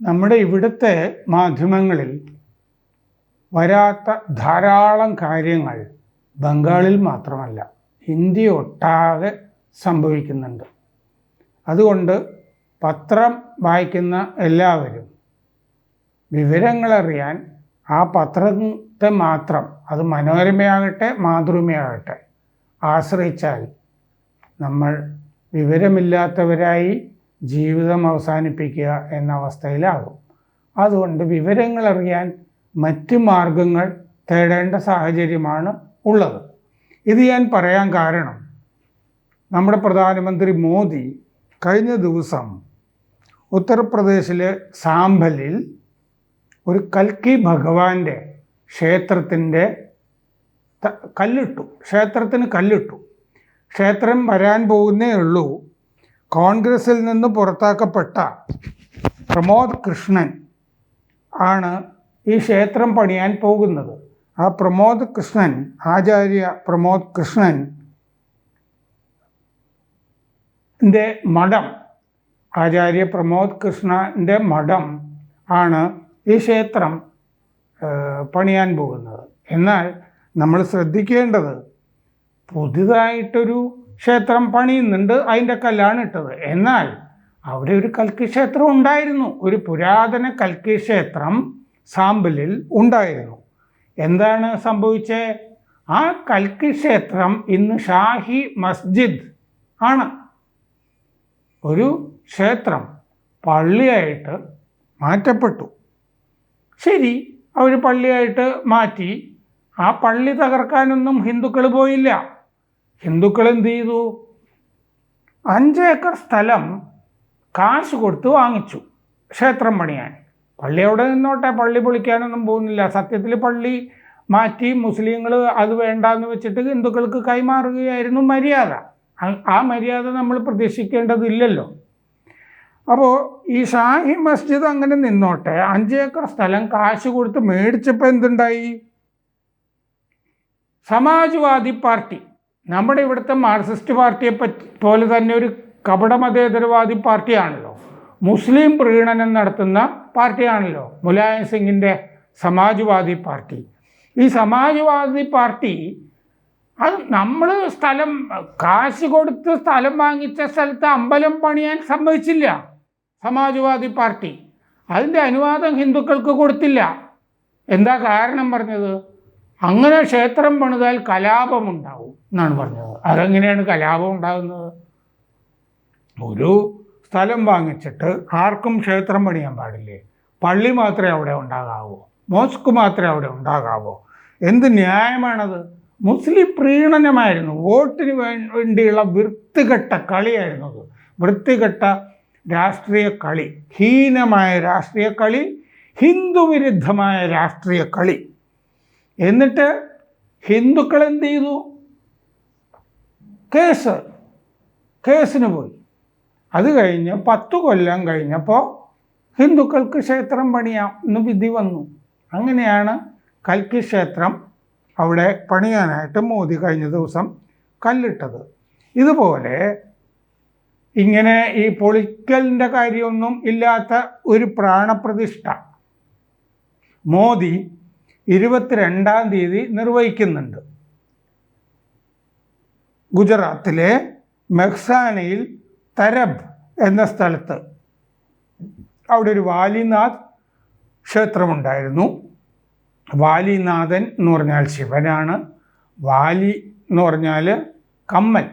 നമ്മുടെ ഇവിടുത്തെ മാധ്യമങ്ങളിൽ വരാത്ത ധാരാളം കാര്യങ്ങൾ ബംഗാളിൽ മാത്രമല്ല ഇന്ത്യ ഒട്ടാകെ സംഭവിക്കുന്നുണ്ട്. അതുകൊണ്ട് പത്രം വായിക്കുന്ന എല്ലാവരും വിവരങ്ങളറിയാൻ ആ പത്രത്തെ മാത്രം അത് മനോരമയാകട്ടെ മാതൃമയാകട്ടെ ആശ്രയിച്ചാൽ നമ്മൾ വിവരമില്ലാത്തവരായി ജീവിതം അവസാനിപ്പിക്കുക എന്ന അവസ്ഥയിലാകും. അതുകൊണ്ട് വിവരങ്ങൾ അറിയാൻ മറ്റ് മാർഗങ്ങൾ തേടേണ്ട സാഹചര്യമാണ് ഉള്ളത്. ഇത് ഞാൻ പറയാൻ കാരണം നമ്മുടെ പ്രധാനമന്ത്രി മോദി കഴിഞ്ഞ ദിവസം ഉത്തർപ്രദേശിലെ സാമ്പലിൽ ഒരു കൽക്കി ഭഗവാന്റെ ക്ഷേത്രത്തിന്റെ കല്ലിട്ടു. ക്ഷേത്രത്തിന് കല്ലിട്ടു. ക്ഷേത്രം വരാൻ പോകുന്നേ ഉള്ളൂ. കോൺഗ്രസിൽ നിന്ന് പുറത്താക്കപ്പെട്ട പ്രമോദ് കൃഷ്ണൻ ആണ് ഈ ക്ഷേത്രം പണിയാൻ പോകുന്നത്. ആ പ്രമോദ് കൃഷ്ണൻ ആചാര്യ പ്രമോദ് കൃഷ്ണൻ ന്റെ മഠം ആചാര്യ പ്രമോദ് കൃഷ്ണന്റെ മഠം ആണ് ഈ ക്ഷേത്രം പണിയാൻ പോകുന്നത്. എന്നാൽ നമ്മൾ ശ്രദ്ധിക്കേണ്ടത് പുതുതായിട്ടൊരു ക്ഷേത്രം പണിയുന്നുണ്ട് അതിന്റെ കല്ലാണ് ഇട്ടത്. എന്നാൽ അവിടെ ഒരു കൽക്കി ക്ഷേത്രം ഉണ്ടായിരുന്നു. ഒരു പുരാതന കൽക്കി ക്ഷേത്രം സാമ്പിളിൽ ഉണ്ടായിരുന്നു. എന്താണ് സംഭവിച്ചത് ആ കൽക്കി ക്ഷേത്രം ഇന്ന് ഷാഹി മസ്ജിദ് ആണ്. ഒരു ക്ഷേത്രം പള്ളിയായിട്ട് മാറ്റപ്പെട്ടു. ശരി അവർ പള്ളിയായിട്ട് മാറ്റി. ആ പള്ളി തകർക്കാനൊന്നും ഹിന്ദുക്കൾ പോയില്ല. ഹിന്ദുക്കൾ എന്ത് ചെയ്തു അഞ്ച് ഏക്കർ സ്ഥലം കാശ് കൊടുത്ത് വാങ്ങിച്ചു. ക്ഷേത്രം പണിയാൻ. പള്ളി അവിടെ നിന്നോട്ടെ പള്ളി പൊളിക്കാനൊന്നും പോകുന്നില്ല. സത്യത്തിൽ പള്ളി മാറ്റി മുസ്ലിങ്ങൾ അത് വേണ്ടാന്ന് വെച്ചിട്ട് ഹിന്ദുക്കൾക്ക് കൈമാറുകയായിരുന്നു മര്യാദ. ആ- മര്യാദ നമ്മൾ പ്രതീക്ഷിക്കേണ്ടതില്ലല്ലോ. അപ്പോൾ ഈ ഷാഹി മസ്ജിദ് അങ്ങനെ നിന്നോട്ടെ അഞ്ച് ഏക്കർ സ്ഥലം കാശ് കൊടുത്ത് മേടിച്ചപ്പോൾ എന്തുണ്ടായി? സമാജ്വാദി പാർട്ടി നമ്മുടെ ഇവിടുത്തെ മാർക്സിസ്റ്റ് പാർട്ടിയെ പോലെ തന്നെ ഒരു കപടമതേതരവാദി പാർട്ടിയാണല്ലോ. മുസ്ലിം പ്രീണനം നടത്തുന്ന പാർട്ടിയാണല്ലോ മുലായം സിംഗിന്റെ സമാജ്വാദി പാർട്ടി. ഈ സമാജ്വാദി പാർട്ടി അത് നമ്മൾ സ്ഥലം കാശ് കൊടുത്ത് സ്ഥലം വാങ്ങിച്ച സ്ഥലത്ത് അമ്പലം പണിയാൻ സമ്മതിച്ചില്ല സമാജ്വാദി പാർട്ടി. അതിന്റെ അനുവാദം ഹിന്ദുക്കൾക്ക് കൊടുത്തില്ല. എന്താ കാരണം പറഞ്ഞത്? അങ്ങനെ ക്ഷേത്രം പണിതാൽ കലാപമുണ്ടാവും എന്നാണ് പറഞ്ഞത്. അതെങ്ങനെയാണ് കലാപം ഉണ്ടാകുന്നത്? ഒരു സ്ഥലം വാങ്ങിച്ചിട്ട് ആർക്കും ക്ഷേത്രം പണിയാൻ പാടില്ലേ? പള്ളി മാത്രമേ അവിടെ ഉണ്ടാകാവൂ? മോസ്ക് മാത്രമേ അവിടെ ഉണ്ടാകാവൂ? എന്ത് ന്യായമാണത്? മുസ്ലിം പ്രീണനമായിരുന്നു. വോട്ടിന് വേണ്ടിയുള്ള വൃത്തികെട്ട കളിയായിരുന്നു അത്. വൃത്തികെട്ട രാഷ്ട്രീയ കളി. ഹീനമായ രാഷ്ട്രീയ കളി. ഹിന്ദുവിരുദ്ധമായ രാഷ്ട്രീയ കളി. എന്നിട്ട് ഹിന്ദുക്കൾ എന്ത് ചെയ്തു? കേസ് കേസിന് പോയി. അത് കഴിഞ്ഞ് പത്ത് കൊല്ലം കഴിഞ്ഞപ്പോൾ ഹിന്ദുക്കൾക്ക് ക്ഷേത്രം പണിയാം എന്ന് വിധി വന്നു. അങ്ങനെയാണ് കൽക്കി ക്ഷേത്രം അവിടെ പണിയാനായിട്ട് മോദി കഴിഞ്ഞ ദിവസം കല്ലിട്ടത്. ഇതുപോലെ ഇങ്ങനെ ഈ പൊളിക്കലിന്റെ കാര്യമൊന്നും ഇല്ലാത്ത ഒരു പ്രാണപ്രതിഷ്ഠ. മോദി ഇരുപത്തിരണ്ടാം തീയതി നിർവഹിക്കുന്നുണ്ട്. ഗുജറാത്തിലെ മെഹ്സാനയിൽ തരബ് എന്ന സ്ഥലത്ത് അവിടെ ഒരു വാലിനാഥ് ക്ഷേത്രമുണ്ടായിരുന്നു. വാലിനാഥൻ എന്ന് പറഞ്ഞാൽ ശിവനാണ്. വാലി എന്ന് പറഞ്ഞാൽ കമ്മൽ.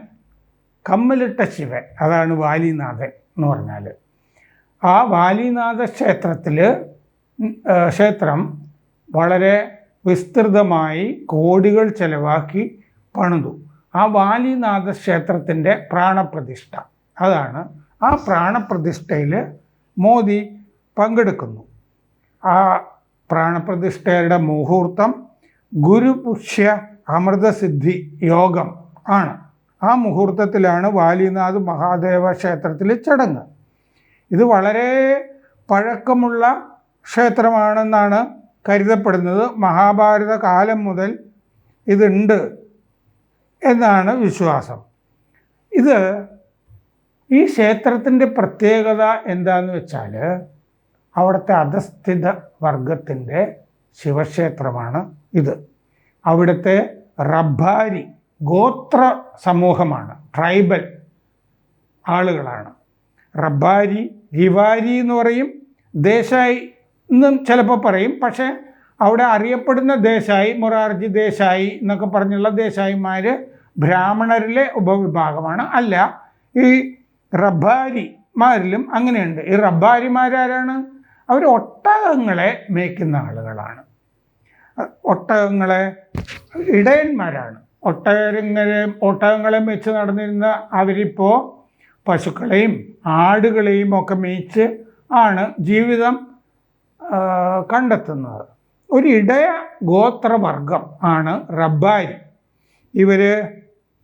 കമ്മലിട്ട ശിവൻ അതാണ് വാലിനാഥൻ എന്ന് പറഞ്ഞാൽ. ആ വാലിനാഥ ക്ഷേത്രത്തിൽ ക്ഷേത്രം വളരെ വിസ്തൃതമായി കോടികൾ ചെലവാക്കി പണിതു. ആ വാലിനാഥ ക്ഷേത്രത്തിന്റെ പ്രാണപ്രതിഷ്ഠ. അതാണ് ആ പ്രാണപ്രതിഷ്ഠയിൽ മോദി പങ്കെടുക്കുന്നു. ആ പ്രാണപ്രതിഷ്ഠയുടെ മുഹൂർത്തം ഗുരുപുഷ്യ അമൃതസിദ്ധി യോഗം ആണ്. ആ മുഹൂർത്തത്തിലാണ് വാലിനാഥ് മഹാദേവ ക്ഷേത്രത്തിൽ ചടങ്ങ്. ഇത് വളരെ പഴക്കമുള്ള ക്ഷേത്രമാണെന്നാണ് കരുതപ്പെടുന്നത് മഹാഭാരത കാലം മുതൽ ഇതുണ്ട് എന്നാണ് വിശ്വാസം. ഇത് ഈ ക്ഷേത്രത്തിന്റെ പ്രത്യേകത എന്താന്ന് വെച്ചാൽ അവിടുത്തെ അധസ്ഥിത വർഗത്തിന്റെ ശിവക്ഷേത്രമാണ് ഇത്. അവിടുത്തെ റബ്ബാരി ഗോത്ര സമൂഹമാണ് ട്രൈബൽ ആളുകളാണ്. റബ്ബാരി രിവാരി എന്ന് പറയും ദേശായി എന്നും ചിലപ്പോൾ പറയും. പക്ഷേ അവിടെ അറിയപ്പെടുന്ന ദേശായി മൊറാർജി ദേശായി എന്നൊക്കെ പറഞ്ഞുള്ള ദേശായിമാർ ബ്രാഹ്മണരിലെ ഉപവിഭാഗമാണ്. അല്ല ഈ റബ്ബാരിമാരിലും അങ്ങനെയുണ്ട്. ഈ റബ്ബാരിമാരാരാണ്? അവർ ഒട്ടകങ്ങളെ മേയ്ക്കുന്ന ആളുകളാണ്. ഒട്ടകങ്ങളെ ഇടയന്മാരാണ്. ഒട്ടകങ്ങളെ ഒട്ടകങ്ങളെ മേച്ച് നടന്നിരുന്ന അവരിപ്പോൾ പശുക്കളെയും ആടുകളെയും ഒക്കെ മേയിച്ച് ആണ് ജീവിതം കണ്ടെത്തുന്നത്. ഒരു ഇടയ ഗോത്രവർഗം ആണ് റബ്ബാരി ഇവർ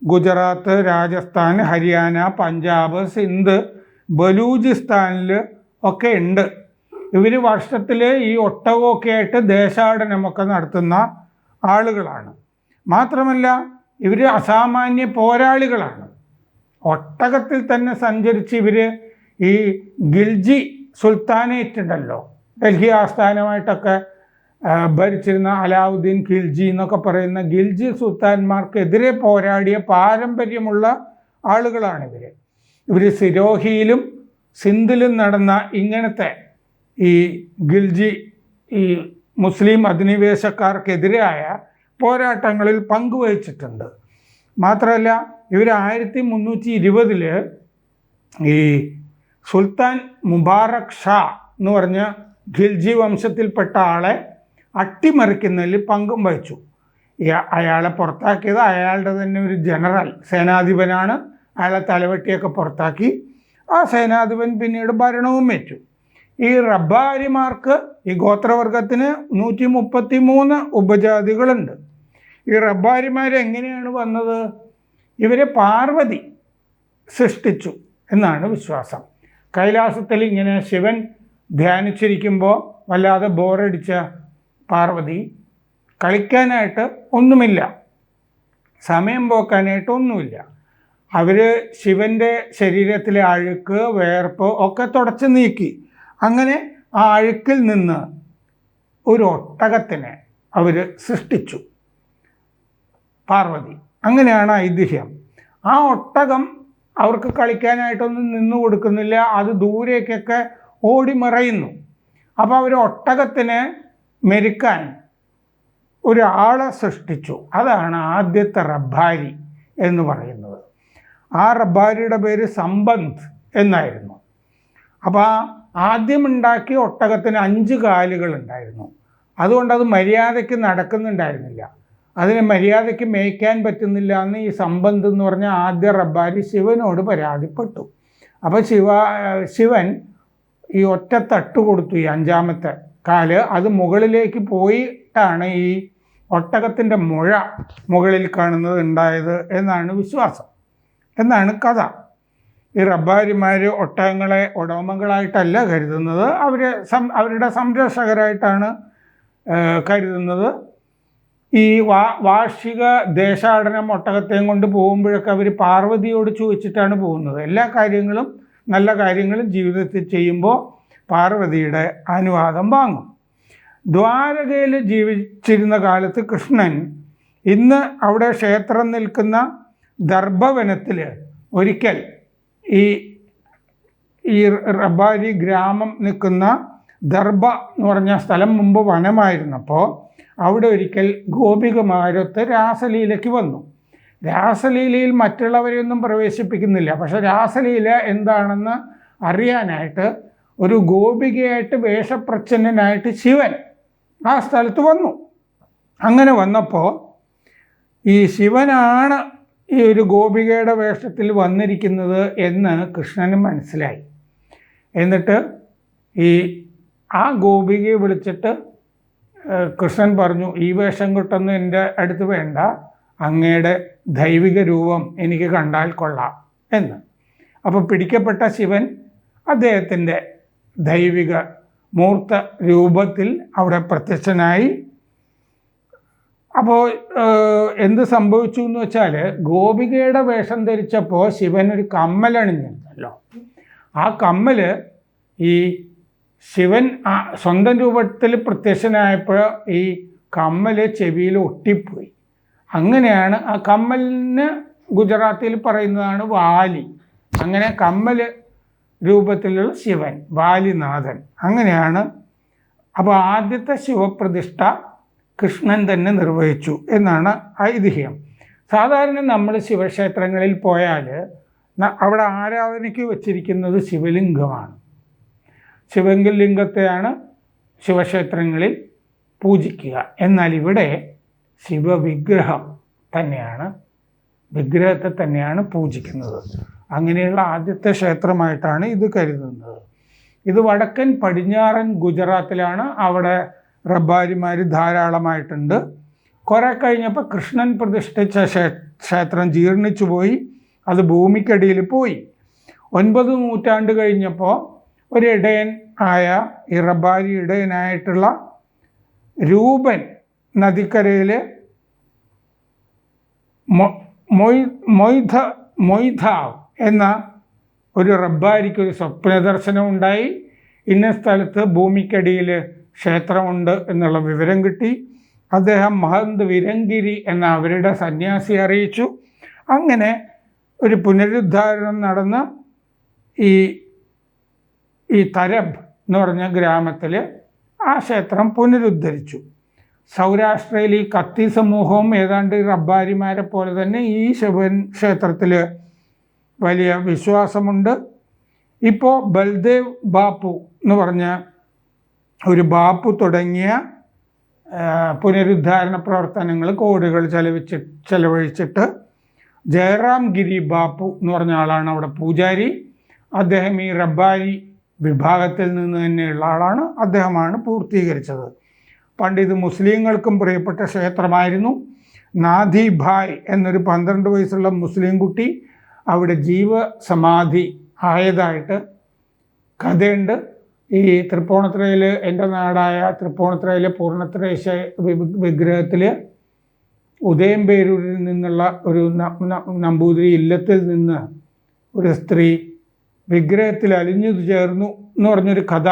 ഗുജറാത്ത് രാജസ്ഥാൻ ഹരിയാന പഞ്ചാബ് സിന്ധ് ബലൂചിസ്ഥാനിൽ ഒക്കെ ഉണ്ട്. ഇവർ വർഷത്തിൽ ഈ ഒട്ടകമൊക്കെ ആയിട്ട് ദേശാടനമൊക്കെ നടത്തുന്ന ആളുകളാണ്. മാത്രമല്ല ഇവർ അസാമാന്യ പോരാളികളാണ്. ഒട്ടകത്തിൽ തന്നെ സഞ്ചരിച്ച് ഇവർ ഈ ഗിൽജി സുൽത്താനേറ്റ് ഉണ്ടല്ലോ ഡൽഹി ആസ്ഥാനമായിട്ടൊക്കെ ഭരിച്ചിരുന്ന അലാവുദ്ദീൻ ഖിൽജി എന്നൊക്കെ പറയുന്ന ഖിൽജി സുൽത്താൻമാർക്കെതിരെ പോരാടിയ പാരമ്പര്യമുള്ള ആളുകളാണിവർ ഇവർ സിരോഹിയിലും സിന്ധിലും നടന്ന ഇങ്ങനത്തെ ഈ ഖിൽജി ഈ മുസ്ലിം അധിനിവേശക്കാർക്കെതിരായ പോരാട്ടങ്ങളിൽ പങ്കുവഹിച്ചിട്ടുണ്ട്. മാത്രമല്ല ഇവർ ആയിരത്തി മുന്നൂറ്റി ഇരുപതിൽ ഈ സുൽത്താൻ മുബാറക് ഷാ എന്ന് പറഞ്ഞ ഖിൽജി വംശത്തിൽപ്പെട്ട ആളെ അട്ടിമറിക്കുന്നതിൽ പങ്കും വഹിച്ചു. അയാളെ പുറത്താക്കിയത് അയാളുടെ തന്നെ ഒരു ജനറൽ സേനാധിപനാണ്. അയാളെ തലവെട്ടിയൊക്കെ പുറത്താക്കി. ആ സേനാധിപൻ പിന്നീട് ഭരണവും വെച്ചു ഈ റബ്ബാരിമാർക്ക് ഈ ഗോത്രവർഗത്തിന് നൂറ്റി മുപ്പത്തി മൂന്ന് ഉപജാതികളുണ്ട്. ഈ എങ്ങനെയാണ് വന്നത്? ഇവരെ പാർവതി സൃഷ്ടിച്ചു എന്നാണ് വിശ്വാസം. കൈലാസത്തിൽ ഇങ്ങനെ ശിവൻ ധ്യാനിച്ചിരിക്കുമ്പോൾ വല്ലാതെ ബോറടിച്ച പാർവതി കളിക്കാനായിട്ട് ഒന്നുമില്ല. സമയം പോക്കാനായിട്ട് ഒന്നുമില്ല. അവർ ശിവന്റെ ശരീരത്തിലെ അഴുക്ക് വേർപ്പ് ഒക്കെ തുടച്ച് നീക്കി. അങ്ങനെ ആ അഴുക്കിൽ നിന്ന് ഒരു ഒട്ടകത്തിനെ അവർ സൃഷ്ടിച്ചു. പാർവതി. അങ്ങനെയാണ് ഐതിഹ്യം. ആ ഒട്ടകം അവർക്ക് കളിക്കാനായിട്ടൊന്നും നിന്നു കൊടുക്കുന്നില്ല അത് ദൂരേക്കൊക്കെ ഓടി മറയുന്നു അപ്പോൾ അവർ ഒട്ടകത്തിനെ മെരുക്കാൻ ഒരാളെ സൃഷ്ടിച്ചു. അതാണ് ആദ്യത്തെ റബ്ബാരി എന്ന് പറയുന്നത്. ആ റബ്ബാരിയുടെ പേര് സമ്പന്ത് എന്നായിരുന്നു. അപ്പോൾ ആദ്യമുണ്ടാക്കിയ ഒട്ടകത്തിന് അഞ്ച് കാലുകൾ ഉണ്ടായിരുന്നു അതുകൊണ്ട് അത് മര്യാദയ്ക്ക് നടക്കുന്നുണ്ടായിരുന്നില്ല. അതിനെ മര്യാദയ്ക്ക് മേയ്ക്കാൻ പറ്റുന്നില്ല എന്ന് ഈ സമ്പന്ത് എന്ന് പറഞ്ഞ ആദ്യ റബ്ബാരി ശിവനോട് പരാതിപ്പെട്ടു. അപ്പോൾ ശിവ ശിവൻ ഈ ഒറ്റ തട്ട് കൊടുത്തു ഈ അഞ്ചാമത്തെ കാൽ. അത് മുകളിലേക്ക് പോയിട്ടാണ് ഈ ഒട്ടകത്തിന്റെ മുഴ മുകളിൽ കാണുന്നത് ഉണ്ടായത് എന്നാണ് വിശ്വാസം. എന്നാണ് കഥ. ഈ റബ്ബാരിമാർ ഒട്ടകങ്ങളെ ഉടമകളായിട്ടല്ല കരുതുന്നത്. അവരെ സം അവരുടെ സംരക്ഷകരായിട്ടാണ് കരുതുന്നത്. ഈ വാ വാർഷിക ദേശാടനം ഒട്ടകത്തെയും കൊണ്ട് പോകുമ്പോഴൊക്കെ അവർ പാർവതിയോട് ചോദിച്ചിട്ടാണ് പോകുന്നത്. എല്ലാ കാര്യങ്ങളും നല്ല കാര്യങ്ങളും ജീവിതത്തിൽ ചെയ്യുമ്പോൾ പാർവതിയുടെ അനുവാദം വാങ്ങും. ദ്വാരകയിൽ ജീവിച്ചിരുന്ന കാലത്ത് കൃഷ്ണൻ ഇന്ന് അവിടെ ക്ഷേത്രം നിൽക്കുന്ന ദർഭവനത്തിൽ ഒരിക്കൽ ഈ ഈ റബ്ബാരി ഗ്രാമം നിൽക്കുന്ന ദർഭ എന്ന് പറഞ്ഞ സ്ഥലം മുമ്പ് വനമായിരുന്നപ്പോൾ അവിടെ ഒരിക്കൽ ഗോപികമാരൊത്ത് രാസലീലയ്ക്ക് വന്നു. രാസലീലയിൽ മറ്റുള്ളവരെയൊന്നും പ്രവേശിപ്പിക്കുന്നില്ല. പക്ഷെ രാസലീല എന്താണെന്ന് അറിയാനായിട്ട് ഒരു ഗോപികയായിട്ട് വേഷപ്രച്ഛന്നനായിട്ട് ശിവൻ ആ സ്ഥലത്ത് വന്നു. അങ്ങനെ വന്നപ്പോൾ ഈ ശിവനാണ് ഈ ഒരു ഗോപികയുടെ വേഷത്തിൽ വന്നിരിക്കുന്നത് എന്ന് കൃഷ്ണന് മനസ്സിലായി. എന്നിട്ട് ഈ ആ ഗോപികയെ വിളിച്ചിട്ട് കൃഷ്ണൻ പറഞ്ഞു ഈ വേഷം കിട്ടൊന്നും എന്റെ അടുത്ത് വേണ്ട. അങ്ങയുടെ ദൈവിക രൂപം എനിക്ക് കണ്ടാൽ കൊള്ളാം എന്ന്. അപ്പോൾ പിടിക്കപ്പെട്ട ശിവൻ അദ്ദേഹത്തിന്റെ ദൈവിക മൂർത്ത രൂപത്തിൽ അവിടെ പ്രത്യക്ഷനായി. അപ്പോൾ എന്ത് സംഭവിച്ചു എന്ന് വെച്ചാൽ ഗോപികയുടെ വേഷം ധരിച്ചപ്പോൾ ശിവൻ ഒരു കമ്മലണിഞ്ഞിരുന്നല്ലോ. ആ കമ്മൽ ഈ ശിവൻ സ്വന്തം രൂപത്തിൽ പ്രത്യക്ഷനായപ്പോൾ ഈ കമ്മൽ ചെവിയിൽ ഒട്ടിപ്പോയി. അങ്ങനെയാണ് ആ കമ്മലിന് ഗുജറാത്തിൽ പറയുന്നതാണ് വാലി. അങ്ങനെ കമ്മൽ രൂപത്തിലുള്ള ശിവൻ വാലിനാഥൻ. അങ്ങനെയാണ് അപ്പോൾ ആദ്യത്തെ ശിവപ്രതിഷ്ഠ കൃഷ്ണൻ തന്നെ നിർവഹിച്ചു എന്നാണ് ഐതിഹ്യം. സാധാരണ നമ്മൾ ശിവക്ഷേത്രങ്ങളിൽ പോയാൽ അവിടെ ആരാധനയ്ക്ക് വച്ചിരിക്കുന്നത് ശിവലിംഗമാണ്. ശിവലിംഗത്തെയാണ് ശിവക്ഷേത്രങ്ങളിൽ പൂജിക്കുക. എന്നാൽ ഇവിടെ ശിവവിഗ്രഹം തന്നെയാണ്. വിഗ്രഹത്തെ തന്നെയാണ് പൂജിക്കുന്നത്. അങ്ങനെയുള്ള ആദ്യത്തെ ക്ഷേത്രമായിട്ടാണ് ഇത് കരുതുന്നത്. ഇത് വടക്കൻ പടിഞ്ഞാറൻ ഗുജറാത്തിലാണ് അവിടെ റബ്ബാരിമാർ ധാരാളമായിട്ടുണ്ട്. കുറെ കഴിഞ്ഞപ്പോൾ കൃഷ്ണൻ പ്രതിഷ്ഠിച്ച ക്ഷേത്രം ജീർണിച്ചു പോയി. അത് ഭൂമിക്കടിയിൽ പോയി. ഒൻപത് നൂറ്റാണ്ട് കഴിഞ്ഞപ്പോൾ ഒരു ഇടയൻ ആയ ഈ റബ്ബാരി ഇടയനായിട്ടുള്ള രൂപൻ നദിക്കരയിൽ മൊയ്ധ മൊയ്ധാവ് എന്ന ഒരു റബ്ബാരിക്ക് ഒരു സ്വപ്ന ദർശനം ഉണ്ടായി ഇന്ന സ്ഥലത്ത് ഭൂമിക്കടിയിൽ ക്ഷേത്രമുണ്ട് എന്നുള്ള വിവരം കിട്ടി. അദ്ദേഹം മഹന്ത് വിരങ്കിരി എന്ന അവരുടെ സന്യാസി അറിയിച്ചു. അങ്ങനെ ഒരു പുനരുദ്ധാരണം നടന്ന് ഈ ഈ തരബ് എന്ന് പറഞ്ഞ ഗ്രാമത്തിൽ ആ ക്ഷേത്രം പുനരുദ്ധരിച്ചു. സൗരാഷ്ട്രയിൽ ഈ കത്തി സമൂഹവും ഏതാണ്ട് റബ്ബാരിമാരെ പോലെ തന്നെ ഈ ശിവൻ ക്ഷേത്രത്തിൽ വലിയ വിശ്വാസമുണ്ട്. ഇപ്പോൾ ബൽദേവ് ബാപ്പു എന്ന് പറഞ്ഞ ഒരു ബാപ്പു തുടങ്ങിയ പുനരുദ്ധാരണ പ്രവർത്തനങ്ങൾ കോടികൾ ചെലവിച്ച് ചെലവഴിച്ചിട്ട് ജയറാം ഗിരി ബാപ്പു എന്ന് പറഞ്ഞ ആളാണ് അവിടെ പൂജാരി. അദ്ദേഹം ഈ റബ്ബാരി വിഭാഗത്തിൽ നിന്ന് തന്നെയുള്ള ആളാണ്. അദ്ദേഹമാണ് പൂർത്തീകരിച്ചത്. പണ്ട് ഇത് മുസ്ലിങ്ങൾക്കും പ്രിയപ്പെട്ട ക്ഷേത്രമായിരുന്നു. നാദി ഭായ് എന്നൊരു പന്ത്രണ്ട് വയസ്സുള്ള മുസ്ലിം കുട്ടി അവിടെ ജീവസമാധി ആയതായിട്ട് കഥയുണ്ട്. ഈ തൃപ്പൂണിത്തുറയിൽ എന്റെ നാടായ തൃപ്പൂണിത്തുറയിലെ പൂർണത്രേശ വിഗ്രഹത്തിൽ ഉദയംപേരൂരിൽ നിന്നുള്ള ഒരു നമ്പൂതിരി ഇല്ലത്തിൽ നിന്ന് ഒരു സ്ത്രീ വിഗ്രഹത്തിൽ അലിഞ്ഞു ചേർന്നു എന്ന് പറഞ്ഞൊരു കഥ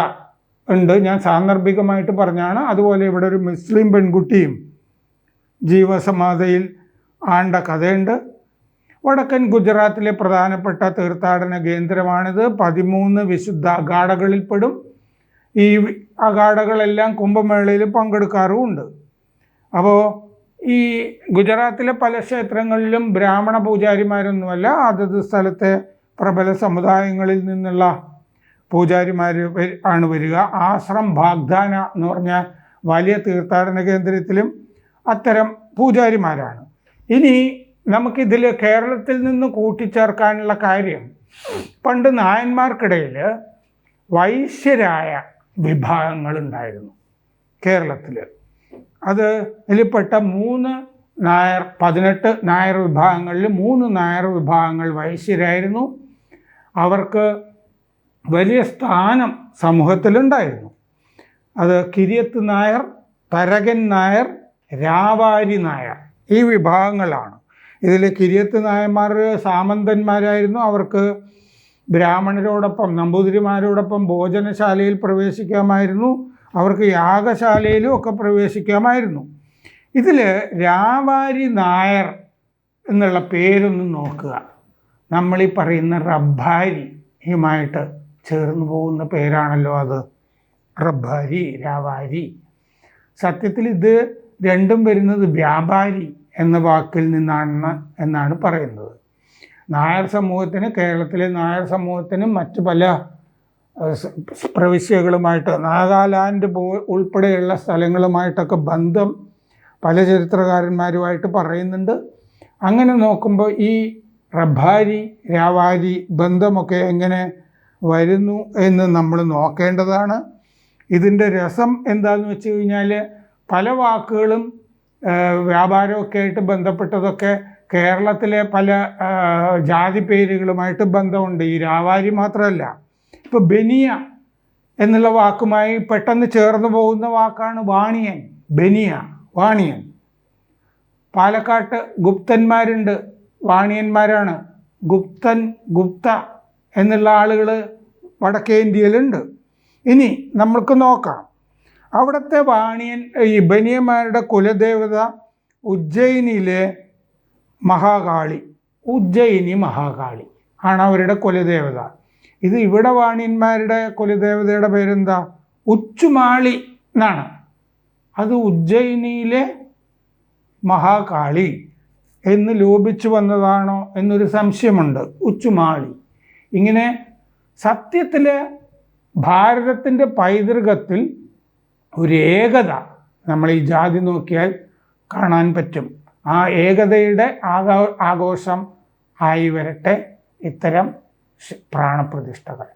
ഉണ്ട്. ഞാൻ സാന്ദർഭികമായിട്ട് പറഞ്ഞാണ് അതുപോലെ ഇവിടെ ഒരു മുസ്ലിം പെൺകുട്ടിയും ജീവസമാധയിൽ ആണ്ട കഥയുണ്ട്. വടക്കൻ ഗുജറാത്തിലെ പ്രധാനപ്പെട്ട തീർത്ഥാടന കേന്ദ്രമാണിത്. പതിമൂന്ന് വിശുദ്ധ അഗാഡകളിൽപ്പെടും ഈ അഗാഡകളെല്ലാം കുംഭമേളയിൽ പങ്കെടുക്കാറുമുണ്ട്. അപ്പോൾ ഈ ഗുജറാത്തിലെ പല ക്ഷേത്രങ്ങളിലും ബ്രാഹ്മണ പൂജാരിമാരൊന്നുമല്ല. അതത് സ്ഥലത്തെ പ്രബല സമുദായങ്ങളിൽ നിന്നുള്ള പൂജാരിമാർ ആണ് വരിക. ആശ്രം ഭാഗ്ദാന എന്ന് പറഞ്ഞ വലിയ തീർത്ഥാടന കേന്ദ്രത്തിലും അത്തരം പൂജാരിമാരാണ്. ഇനി നമുക്കിതിൽ കേരളത്തിൽ നിന്ന് കൂട്ടിച്ചേർക്കാനുള്ള കാര്യം പണ്ട് നായന്മാർക്കിടയിൽ വൈശ്യരായ വിഭാഗങ്ങളുണ്ടായിരുന്നു കേരളത്തിൽ അത് ഇതിൽപ്പെട്ട മൂന്ന് നായർ പതിനെട്ട് നായർ വിഭാഗങ്ങളിൽ മൂന്ന് നായർ വിഭാഗങ്ങൾ വൈശ്യരായിരുന്നു. അവർക്ക് വലിയ സ്ഥാനം സമൂഹത്തിലുണ്ടായിരുന്നു. അത് കിരിയത്ത് നായർ തരകൻ നായർ രാവാരി നായർ ഈ വിഭാഗങ്ങളാണ്. ഇതിൽ കിരിയത്ത് നായന്മാർ സാമന്തന്മാരായിരുന്നു. അവർക്ക് ബ്രാഹ്മണരോടൊപ്പം നമ്പൂതിരിമാരോടൊപ്പം ഭോജനശാലയിൽ പ്രവേശിക്കാമായിരുന്നു. അവർക്ക് യാഗശാലയിലും ഒക്കെ പ്രവേശിക്കാമായിരുന്നു. ഇതിൽ രാവാരി നായർ എന്നുള്ള പേരൊന്ന് നോക്കുക. നമ്മളീ പറയുന്ന റബ്ബാരിയുമായിട്ട് ചേർന്ന് പോകുന്ന പേരാണല്ലോ അത്. റബ്ബാരി രാവാരി. സത്യത്തിൽ ഇത് രണ്ടും വരുന്നത് വ്യാപാരി എന്ന വാക്കിൽ നിന്നാണ് എന്നാണ് പറയുന്നത്. നായർ സമൂഹത്തിന് കേരളത്തിലെ നായർ സമൂഹത്തിന് മറ്റു പല പ്രവിശ്യകളുമായിട്ട് നാഗാലാൻഡ് പോ ഉൾപ്പെടെയുള്ള സ്ഥലങ്ങളുമായിട്ടൊക്കെ ബന്ധം പല ചരിത്രകാരന്മാരുമായിട്ട് പറയുന്നുണ്ട്. അങ്ങനെ നോക്കുമ്പോൾ ഈ റബ്ബാരി രാവാരി ബന്ധമൊക്കെ എങ്ങനെ വരുന്നു എന്ന് നമ്മൾ നോക്കേണ്ടതാണ്. ഇതിന്റെ രസം എന്താണെന്ന് വെച്ച് കഴിഞ്ഞാൽ പല വാക്കുകളും വ്യാപാരമൊക്കെ ആയിട്ട് ബന്ധപ്പെട്ടതൊക്കെ കേരളത്തിലെ പല ജാതി പേരുകളുമായിട്ട് ബന്ധമുണ്ട്. ഈ രാവാരി മാത്രമല്ല. ഇപ്പോൾ ബനിയ എന്നുള്ള വാക്കുമായി പെട്ടെന്ന് ചേർന്ന് പോകുന്ന വാക്കാണ് വാണിയൻ. ബനിയ വാണിയൻ. പാലക്കാട്ട് ഗുപ്തന്മാരുണ്ട്. വാണിയന്മാരാണ്. ഗുപ്തൻ ഗുപ്ത എന്നുള്ള ആളുകൾ വടക്കേ ഇന്ത്യയിലുണ്ട്. ഇനി നമ്മൾക്ക് നോക്കാം. അവിടുത്തെ വാണിയൻ ഈ ബനിയന്മാരുടെ കുലദേവത ഉജ്ജയിനിയിലെ മഹാകാളി ഉജ്ജയിനി മഹാകാളി ആണ് അവരുടെ കുലദേവത. ഇത് ഇവിടെ വാണിയന്മാരുടെ കുലദേവതയുടെ പേരെന്താ? ഉച്ചുമാളി എന്നാണ്. അത് ഉജ്ജയിനിയിലെ മഹാകാളി എന്ന് ലോപിച്ചു വന്നതാണോ എന്നൊരു സംശയമുണ്ട്. ഉച്ചുമാളി. ഇങ്ങനെ സത്യത്തിൽ ഭാരതത്തിന്റെ പൈതൃകത്തിൽ ഒരു ഏകത നമ്മൾ ഈ ജാതി നോക്കിയാൽ കാണാൻ പറ്റും. ആ ഏകതയുടെ ആഘോ ആഘോഷം ആയി വരട്ടെ ഇത്തരം പ്രാണപ്രതിഷ്ഠകൾ.